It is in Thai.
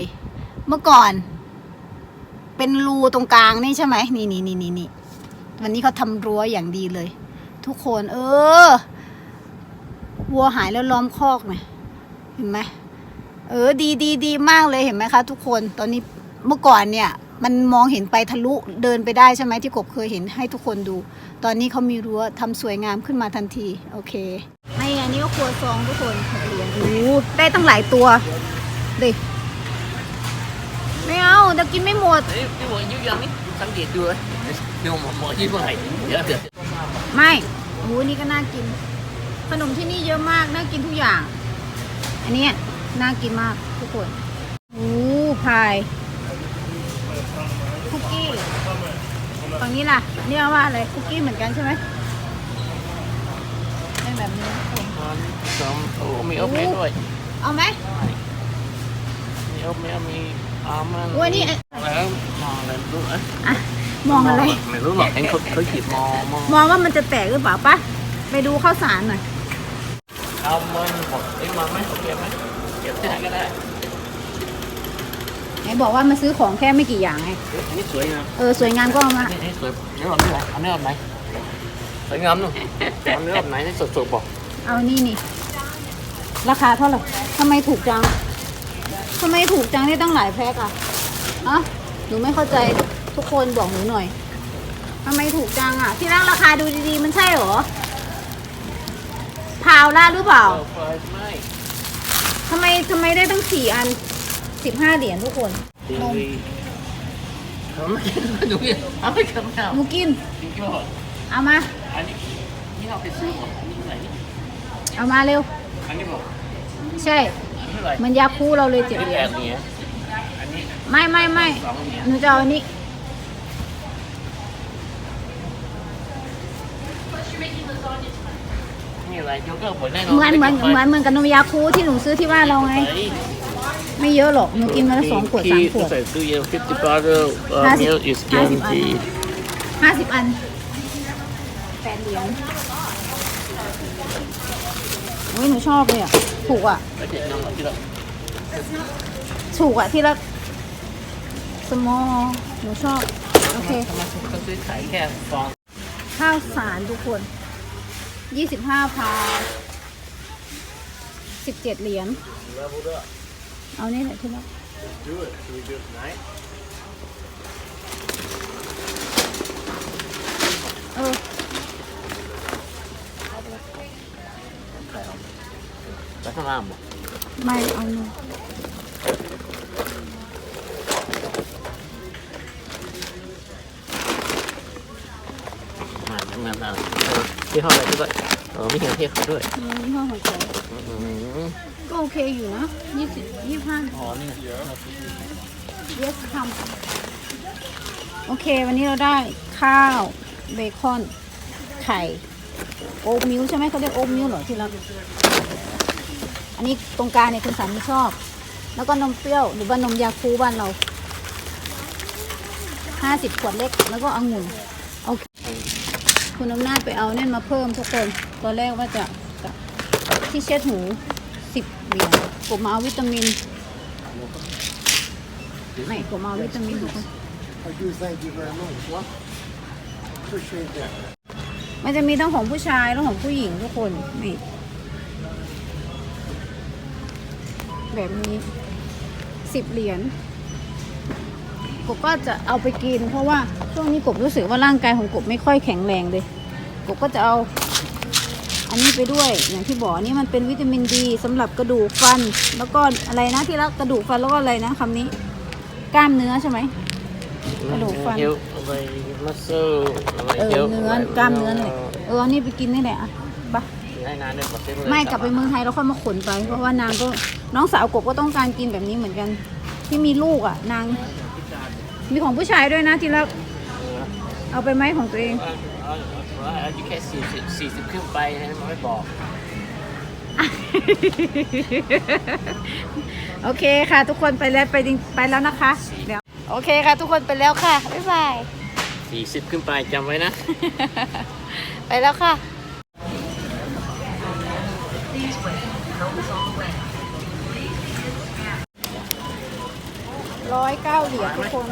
ย เมื่อก่อน เป็นรูตรงกลางนี่ใช่ไหมนี่นี่นี่นี่นี่วันนี้เขาทำรั้วอย่างดีเลย ทุกคน เออ วัวหายแล้วล้อมคอกไหมเห็นไหมเออ ดีดีดีมากเลยเห็นไหมคะ ทุกคนตอนนี้เมื่อก่อนเนี่ย มันมองเห็นไปทะลุเดินไปได้ใช่ไหมที่กบเคยเห็นให้ทุกคนดู ตอนนี้เขามีรั้วทำสวยงามขึ้นมาทันที โอเคในอันนี้ก็ครัวซองทุกคนโอ้โหได้ตั้งหลายตัวดิ เอาเดี๋ยวกินไม่หมด Đấy, cái bộ dưới dân ấy, สังเกตดูเลยดูหมอหมอยี่ห้อไหนเดี๋ยวเดี๋ยวไม่โอ้โหนี่ก็น่ากิน ขนมที่นี่เยอะมาก น่ากินทุกอย่าง อันเนี้ยน่ากินมากทุกคนโอ้พายคุกกี้ฝั่งนี้ล่ะเรียกว่าอะไรคุกกี้เหมือนกันใช่ไหมเป็นแบบนี้ทุกคนสองโอ้มีอบเมนด้วยเอาไหมมีอบเมนมี อามันโอ้ยนี่แล้วมองอะไรรู้ไหมอะมองอะไร ไม่รู้หรอกเห็นเขาเขาขีดมองมองมองว่ามันจะแตกหรือเปล่าปะไปดูข้าวสารหน่อยเอามันหมดไอ้มาไหมโอเคไหมเก็บที่ไหนก็ได้ไหนบอกว่ามาซื้อของแค่ไม่กี่อย่างไงเฮ้ยอันนี้สวยงามเออสวยงามก็เอามานี่นี่สวยเนื้อแบบนี้เหรอเอาเนื้อแบบไหนสวยงามหนูเอาเนื้อแบบไหนนี่สดๆบอกเอานี่นี่ราคาเท่าไหร่ทำไมถูกจัง ทำไมถูกจังได้ตั้งหลายแพ็คอะอะหนูไม่เข้าใจทุกคนบอกหนูหน่อยทำไมถูกจังอะที่ร่างราคาดูดีๆ มันใช่เหรอพาวล่าหรือเปล่าเอาไปไม่ทำไมทำไมได้ตั้งสี่อันสิบห้าเหรียญทุกคนดีนมเอาไม่กินดูดิเอาไม่กินไม่เอาหนูกินจริงก็เอามาอันนี้นี่เราไปซื้อเหรออันนี้เท่าไหร่นี่เอามาเร็วอันนี้บอกใช่ อันนี้เท่าไหร่มันยาคูเราเลยอัเจ็นดนี้เหรีแปยญดเหรียญอันนี้ไม่ไม่ไม่สองเหรียญหนูจะเอาอันนี้นี่อะไรโยเกิร์ตหมดแน่นอนเหมือนเหมือนเหมือนเหมือนกับนมยาคูที่หนูซื้อที่บ้านเราไง ไม่เยอะหรอกหนูกินมาแล้วสองขวดสามขวดใส่ตู้เย็น50 bottle uh, ห้าสิบ milk is ห้าสิบอัน guaranteed ห้าสิบอันแปดเหรียญโอ้ยหนูชอบเลยอะ ถูกอะถูกอะที่ละสมอหนูชอบ โอเค ทำไมเขาซื้อขายแค่ฟองข้าวสารทุกคน ยี่สิบห้าพาวสิบเจ็ดเหรียญเอานี่แหละที่ละ do it should we do it tonight เออ ไป ข้างล่างบอกไม่เอาหนูมาทำงานมาที่ห้ออะไรด้วยเออไม่เห็นที่เขาด้วยมียี่ห้อหัวใจอืมก็โอเคอยู่นะยี่สิบยี่ห้า อ๋อนี่ไง yes ทำโอเค วันนี้เราได้ข้าวเบคอน ไข่ โอ๊ตมิลใช่ไหมเขาเรียกโอ๊ตมิลเหรอที่รัก อันนี้ตรงกลางเนี่ยคุณสามีชอบ แล้วก็นมเปรี้ยวหรือว่านมยาคูบ้านเราห้าสิบขวดเล็กแล้วก็องุ่นโอเคคุณอำนาจไปเอาเนี่ยมาเพิ่มทุกคนตอนแรกว่าจะจะที่เช็ดหูสิบเหรียญกบมาเอาวิตามินไม่กบมาเอาวิตามินทุกคนมันจะมีทั้งของผู้ชายและของผู้หญิงทุกคนนี่ แบบนี้สิบเหรียญกบก็จะเอาไปกิน เพราะว่าช่วงนี้กบรู้สึกว่าร่างกายของกบไม่ค่อยแข็งแรงเลยกบก็จะเอาอันนี้ไปด้วยอย่างที่บอกนี่มันเป็นวิตามินดีสำหรับกระดูกฟัน แล้วก็อะไรนะที่รักกระดูกฟันแล้วก็อะไรนะคำนี้กล้ามเนื้อใช่ไหมกระดูกฟันเฮลอะไรมัสเซลอะไรเออเฮลเนื้อกล้ามเนื้อเลยเออเอานี่ไปกินนี่แหละอะไปให้นานเนี่ยบอกเซฟไม่กลับไปเมืองไทยแล้วค่อยมาขนไป เพราะว่านางก็น้องสาวกบก็ต้องการกินแบบนี้เหมือนกัน ที่มีลูกอะ นาง มีของผู้ชายด้วยนะทีละเอาไปไหมของตัวเองอายุแค่สี่สิบสี่สิบขึ้นไปนะมันไม่บอก โอเคค่ะ ทุกคนไปแล้วไปดิไปแล้วนะคะ เดี๋ยวโอเคค่ะ ทุกคนไปแล้วค่ะ บ๊ายบายสี่สิบขึ้นไปจำไว้นะ ไปแล้วค่ะ ร้อยเก้าเหรียญทุกคน